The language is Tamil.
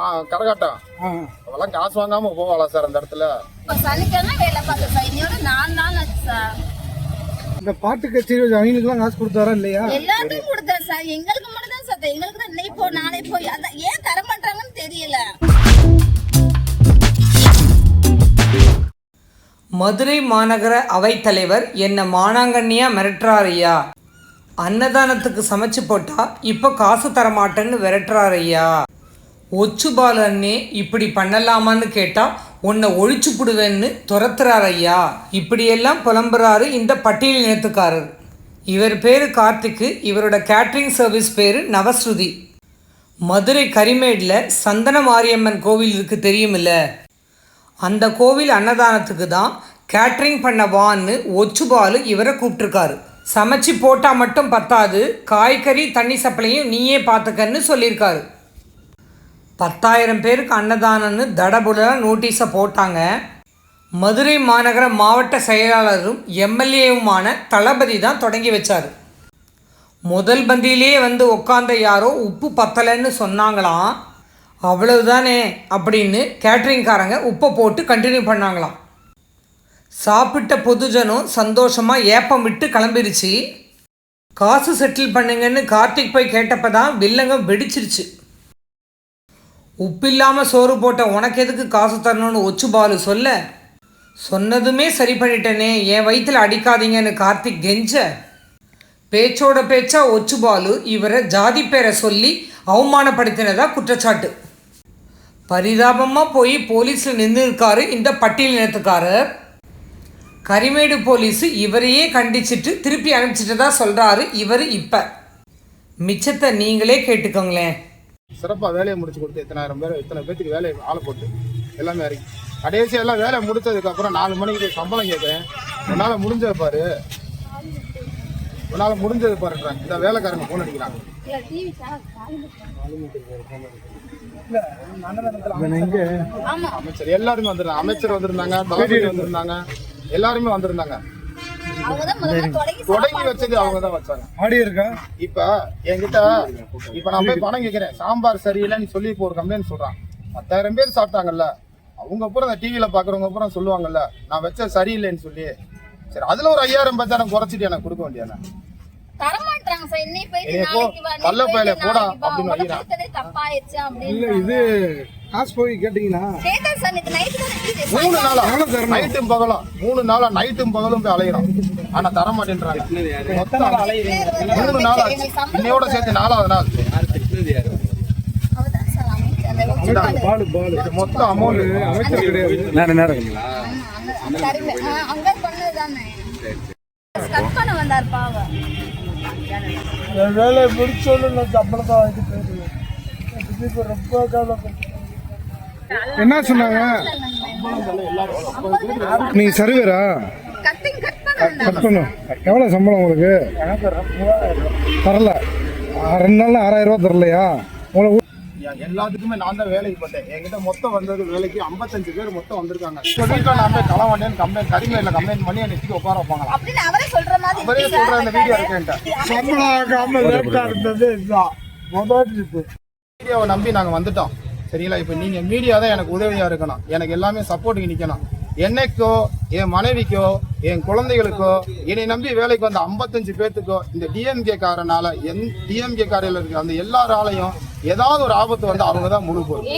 ஆ கரகாட்டம். அவெல்லாம் காசு வாங்காம போவாளா சார் அந்த இடத்துல? இப்போ சனிக்கிழமை வேலை பார்த்தேன் சார். இன்னையோட நாலு நாள் ஆச்சு சார். இந்த பாட்டு கச்சேரி அவங்களுக்குலாம் காசு கொடுத்தாரா இல்லையா? எல்லாத்துக்கும் கொடுத்தேன் சார். எங்களுக்கு மட்டும் தான் சார். எங்களுக்கு தான் இன்னைக்கு போ நாளை போய். அதான் ஏன் தர மாட்டாங்கன்னு தெரியல. மதுரை மாநகர அவைத்தலைவர் என்னை மானாங்கண்ணியா மிரட்டுறாரையா அன்னதானத்துக்கு சமைச்சு போட்டா இப்போ காசு தரமாட்டேன்னு விரட்டுறாரையா ஒச்சுபாலு அண்ணே இப்படி பண்ணலாமான்னு கேட்டால் உன்னை ஒழிச்சு புடுவேன்னு துரத்துறாரையா இப்படியெல்லாம் புலம்புறாரு இந்த பட்டியல் இனத்துக்காரர். இவர் பேர் கார்த்திக்கு இவரோட கேட்ரிங் சர்வீஸ் பேர் நவஸ்ருதி. மதுரை கரிமேடில் சந்தன மாரியம்மன் கோவில் இருக்கு தெரியுமில்ல? அந்த கோவில் அன்னதானத்துக்கு தான் கேட்ரிங் பண்ண வான்னு ஒச்சுபாலு இவரை கூப்பிட்ருக்காரு சமைச்சு போட்டால் மட்டும் பத்தாது காய்கறி தண்ணி சப்ளையும் நீயே பார்த்துக்கன்னு சொல்லியிருக்காரு. பத்தாயிரம் பேருக்கு அன்னதானம்னு தடபுடலாக நோட்டீஸை போட்டாங்க. மதுரை மாநகர மாவட்ட செயலாளரும் எம்எல்ஏவுமான தளபதி தான் தொடங்கி வச்சார். முதல் பந்தியிலே வந்து உட்காந்த யாரோ உப்பு பத்தலைன்னு சொன்னாங்களாம். அவ்வளவுதானே அப்படின்னு கேட்ரிங்காரங்க உப்பை போட்டு கண்டினியூ பண்ணாங்களாம். சாப்பிட்ட பொதுஜனம் சந்தோஷமாக ஏப்பம் விட்டு கிளம்பிருச்சு. காசு செட்டில் பண்ணுங்கன்னு கார்த்திக் போய் கேட்டப்ப தான் வில்லங்க வெடிச்சிருச்சு. உப்பில்லாமல் சோறு போட்ட உனக்கு எதுக்கு காசு தரணும்னு ஒச்சு பாலு சொல்ல? சொன்னதுமே சரி பண்ணிட்டேனே என் வயிற்றில் அடிக்காதீங்கன்னு கார்த்திக் கெஞ்ச. பேச்சோட பேச்சா ஒச்சுபாலு இவரை ஜாதி பேரை சொல்லி அவமானப்படுத்தினதா குற்றச்சாட்டு. பரிதாபமாக போய் போலீஸில் நின்று இருக்காரு இந்த பட்டியல் இனத்துக்காரர். கரிமேடு போலீஸு இவரையே கண்டிச்சிட்டு திருப்பி அனுப்பிச்சிட்டு தான் சொல்கிறாரு இவர் இப்போ. மிச்சத்தை நீங்களே கேட்டுக்கோங்களேன். சிறப்பா வேலையை முடிச்சு கொடுத்து எத்தனாயிரம் பேர் இத்தனை பேத்துக்கு வேலையை ஆளை போட்டு எல்லாமே இறங்கி. கடைசி எல்லாம் வேலை முடிச்சதுக்கு அப்புறம் நாலு மணிக்கு சம்பளம் கேட்குறேன் உன்னால முடிஞ்சது பாரு. உன்னால முடிஞ்சது பாருன்றாங்க. இந்த வேலைக்காரங்க போன் அடிக்கிறாங்க. அமைச்சர் எல்லாருமே வந்திருந்தாங்க. அமைச்சர் வந்திருந்தாங்க தளபதி வந்திருந்தாங்க. எல்லாருமே வந்திருந்தாங்க. தொடங்கி தொடங்கி வச்சது அவங்க தான் வச்சாங்க. ஆடியோ இருக்கா? இப்ப என்கிட்ட இப்ப நான் போய் பணம் கேட்கிறேன் சாம்பார் சரியில்லைன்னு சொல்லி இப்போ ஒரு கம்ப்ளைண்ட் சொல்றான். பத்தாயிரம் பேர் சாப்பிட்டாங்கல்ல. அவங்க பூரா அந்த டிவியில பாக்குறவங்க பூரா சொல்லுவாங்கல்ல நான் வச்ச சரியில்லைன்னு சொல்லி. சரி அதுல ஒரு ஐயாயிரம் பத்தாயிரம் குறைச்சிட்டு எனக்கு கொடுக்க வேண்டியதானே தர மாட்டாங்க சார். இன்னைக்கு போயிட்டு என்னைய போ, நாளைக்கு வா, நீ கள்ள பயலே போயிட்டு போடா அப்படின்னு இது காசு போய் தான் மூணு நாளா? நைட்டும் பகலும். மூணு நாளா நைட்டும் பகலும் போய் அலையிறோம் ஆனா தர மாட்டேன்றாங்க மொத்தம் மூணு நாள் ஆச்சு. இன்னையோட சேர்த்து நாலாவது நாள். மொத்தம் அமௌண்ட் அமைச்சர் கிடையாது. ஆமா, அங்க- கரும்பு. ஆ, அங்க பண்ணதுதானே. கட் பண்ண வந்தார் பாவம். வேலை முடிச்சோன்னு நான் சம்பளத்தை வாங்கிட்டு ரொம்ப கவலைப்பட்டேன் என்ன சொன்னாங்க? நீங்க சர்வேரா? கட் பண்ணும் எவ்வளோ சம்பளம் உங்களுக்கு? தரல. ரெண்டு நாள்ல ஆறாயிரம் ரூபா தரலையா? உங்களை எல்லாத்துக்குமே நான் தான் வேலைக்கு பார்த்தேன் என்கிட்ட மொத்தம் வந்தது வேலைக்கு 55 பேர் மொத்தம் வந்திருக்காங்க. இப்போ வீட்டில் நான் போய் களம் வந்தேன் கம்ப்ளைண்ட் கரிமையில் கம்ப்ளைண்ட் பண்ணி என்னை தூக்கி உட்கார அப்படின்னு அவரே சொல்ற மாதிரி அவரே இருக்கு சொல்ற சார். அந்த வீடியோ இருக்கேன்ட்ட சம்பளம் ஆகாம லேட்டா இருந்தது இதுதான். முதல் மீடியாவை நம்பி நாங்கள் வந்துட்டோம். சரிங்களா? இப்போ நீங்கள் மீடியா தான் எனக்கு உதவியாக இருக்கணும். எனக்கு எல்லாமே சப்போர்ட்டுக்கு நிற்கணும் என்னைக்கோ என் மனைவிக்கோ என் குழந்தைகளுக்கோ என்னை நம்பி வேலைக்கு வந்த 55 பேர்த்துக்கோ இந்த டிஎம்கே காரனால என் டிஎம்கே காரையில் இருக்கிற அந்த எல்லாராலையும் ஏதாவது ஒரு ஆபத்து வந்து அவங்க தான் முழு பொறுப்பு.